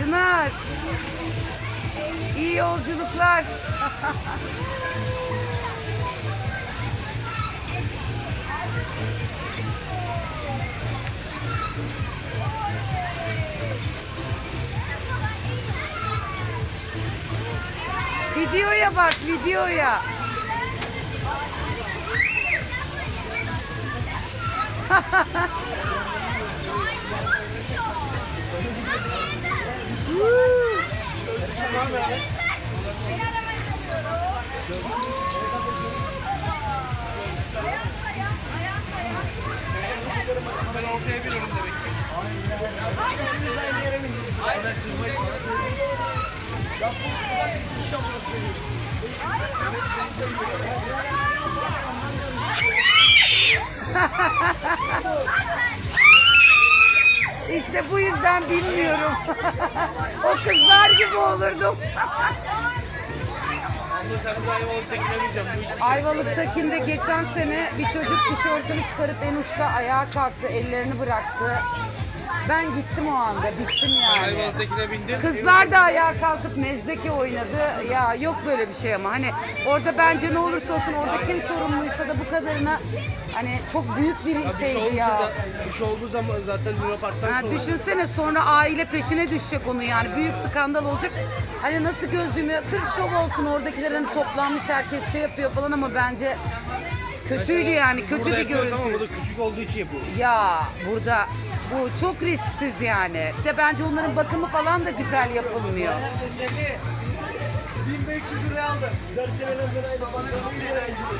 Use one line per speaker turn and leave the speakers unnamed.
Çınar. İyi yolculuklar. Videoya bak videoya.
Ben ortaya biniyorum demek ki.
İşte bu yüzden bilmiyorum. o kızlar gibi olurdum.
Abla sen bu ayvalıkta gidemeyeceğim. Bu iş
Ayvalık'takinde geçen sene bir çocuk tişörtünü çıkarıp en uçta ayağa kalktı, ellerini bıraktı. Ben gittim o anda, bittim yani.
Ayvalık'takine bindim.
Kızlar da ayağa kalkıp mezdeki oynadı. Ya yok böyle bir şey ama hani orada bence ne olursa olsun orada kim sorumluysa da bu kadarına hani çok büyük bir
Bir şey
şeydi
olursa
ya.
da, bir şey olduğu zaman zaten Luna Park'tan
Ha,
sonra.
düşünsene sonra aile peşine düşecek onu yani büyük skandal olacak. Hani nasıl gözlüğümü sırf şov olsun oradakilerin toplanmış herkes şey yapıyor falan ama bence kötüydü yani kötü
Burada
bir
yapıyoruz ama
görüntü.
burada küçük olduğu için yapıyoruz.
Ya burada bu çok risksiz yani. Bir de bence onların bakımı falan da güzel yapılmıyor.
1500 liraya aldım. 4 seneden beri babanın 1 liraya gidiyor.